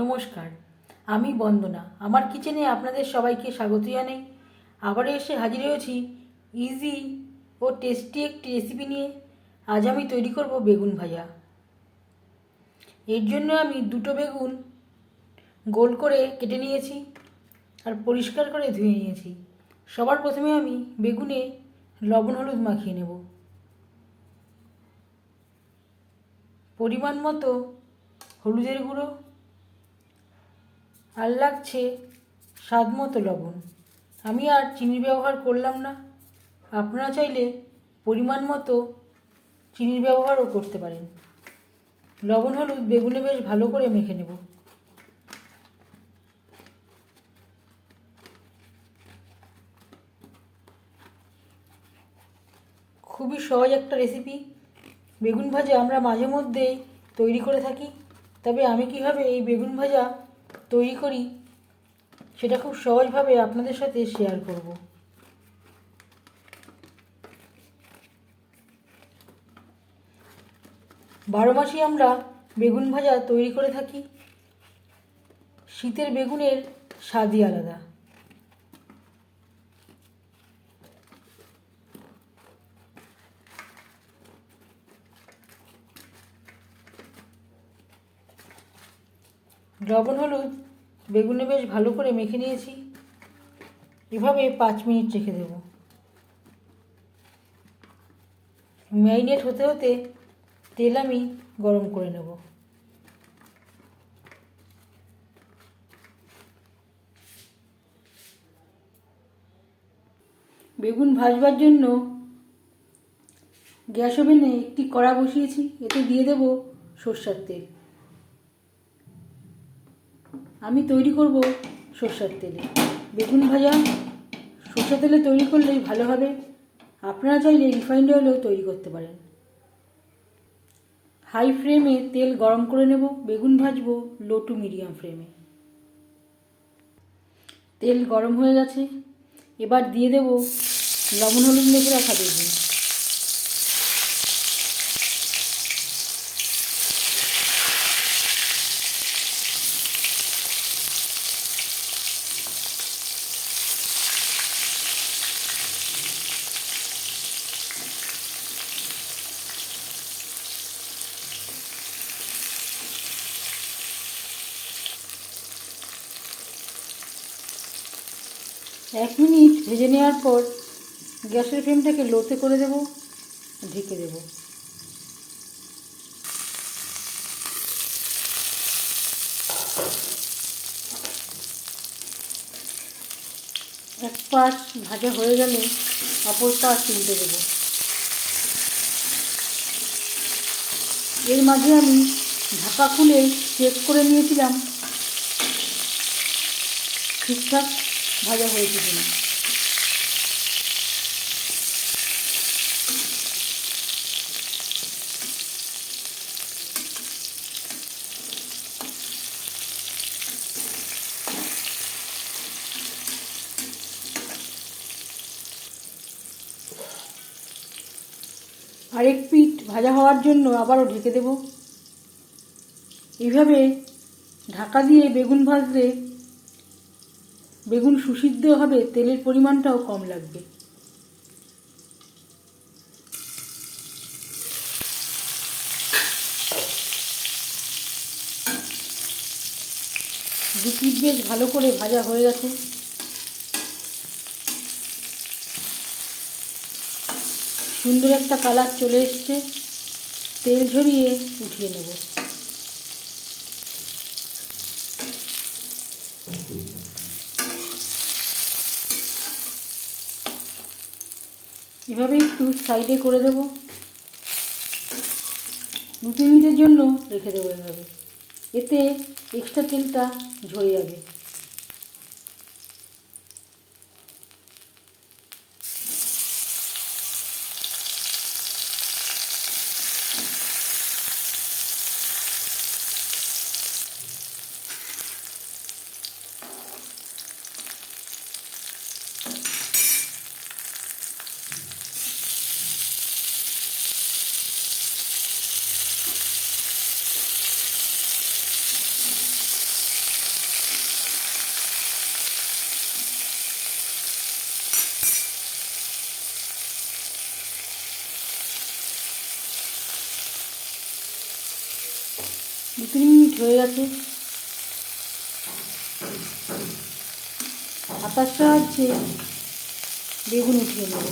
নমস্কার, আমি বন্দনা। আমার কিচেনে আপনাদের সবাইকে স্বাগত জানাই। আবারও এসে হাজির হয়েছি ইজি ও টেস্টি একটি রেসিপি নিয়ে। আজ আমি তৈরি করব বেগুন ভাজা। এর জন্য আমি দুটো বেগুন গোল করে কেটে নিয়েছি আর পরিষ্কার করে ধুয়ে নিয়েছি। সবার প্রথমে আমি বেগুনে লবণ হলুদ মাখিয়ে নেব। পরিমাণ মতো হলুদের গুঁড়ো আর লাগছে স্বাদ মতো লবণ। আমি আর চিনির ব্যবহার করলাম না। আপনারা চাইলে পরিমাণ মতো চিনির ব্যবহারও করতে পারেন। লবণ, হলুদ, বেগুনে বেশ ভালো করে মেখে নেব। খুবই সহজ একটা রেসিপি। বেগুন ভাজা আমরা মাঝে মধ্যেই তৈরি করে থাকি। তবে আমি কীভাবে এই বেগুন ভাজা তৈরি করি, সেটা খুব সহজভাবে আপনাদের সাথে শেয়ার করব। বারো মাসেই আমরা বেগুন ভাজা তৈরি করে থাকি। শীতের বেগুনের স্বাদই আলাদা। লবণ, হলুদ, বেগুনে বেশ ভালো করে মেখে নিয়েছি। এভাবে পাঁচ মিনিট রেখে দেব। ম্যারিনেট হতে হতে তেল আমি গরম করে নেব। বেগুন ভাজবার জন্য গ্যাস ওভেনে একটি কড়া বসিয়েছি, এতে দিয়ে দেব সর্ষার তেল। আমি তৈরি করব সর্ষার তেলে। বেগুন ভাজা সর্ষা তেলে তৈরি করলেই ভালো হবে। আপনারা চাইলে রিফাইন্ড অয়েলেও তৈরি করতে পারেন। হাই ফ্লেমে তেল গরম করে নেব, বেগুন ভাজবো লো টু মিডিয়াম ফ্লেমে তেল গরম হয়ে গেছে। এবার দিয়ে দেব লবণ, হলুদ মেখে রাখা বেগুন। এক মিনিট ভেজে নেওয়ার পর গ্যাসের ফ্লেমটাকে লোতে করে দেব, ঢেকে দেব। এক পাশ ভাজা হয়ে গেলে অপর পাশ দেব। এর মাঝে আমি ঢাকা খুলে চেক করে নিয়েছিলাম। ঠিকঠাক ভাজা হয়েছে কিনা আরেক পিঠ ভাজা হওয়ার জন্য আবারও ঢেকে দেব। এইভাবে ঢাকা দিয়ে বেগুন ভাজলে বেগুন সুসিদ্ধ হবে, তেলের পরিমাণটাও কম লাগবে। দু পিঠ বেশ ভালো করে ভাজা হয়ে গেছে। সুন্দর একটা কালার চলে এসছে। তেল ঝরিয়ে উঠিয়ে নেব। এভাবে একটু সাইডে করে দেব। দু তিন মিনিটের জন্য রেখে দেবো এভাবে। এতে এক্সট্রা তেলটা ঝরে যাবে। তিন মিনিট হয়ে গেছে। হাতার হচ্ছে বেগুন উঠিয়ে নেব।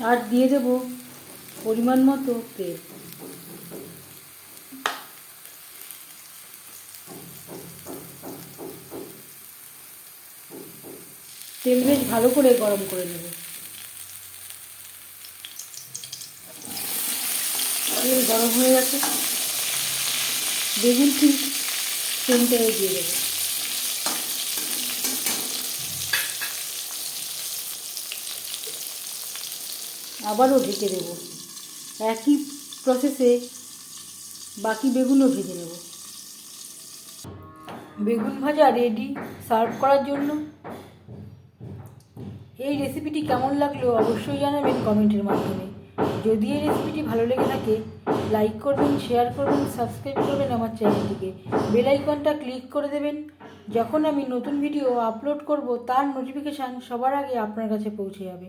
আর দিয়ে দেব পরিমাণ মতো তেল। তেল বেশ ভালো করে গরম করে নেব। তেল গরম হয়ে গেছে। বেগুন ঠিক সেন্টারে দিয়ে দেবো। আবারও ঢেকে দেব। একই প্রসেসে বাকি বেগুনও ভেজে নেব। বেগুন ভাজা রেডি সার্ভ করার জন্য। এই রেসিপিটি কেমন লাগল অবশ্যই জানাবেন কমেন্টের মাধ্যমে। যদি এই রেসিপিটি ভালো লেগে থাকে লাইক করবেন শেয়ার করবেন সাবস্ক্রাইব করবেন আমার চ্যানেলটিকে বেল আইকনটা ক্লিক করে দেবেন। যখন আমি নতুন ভিডিও আপলোড করব, তার নোটিফিকেশান সবার আগে আপনার কাছে পৌঁছে যাবে।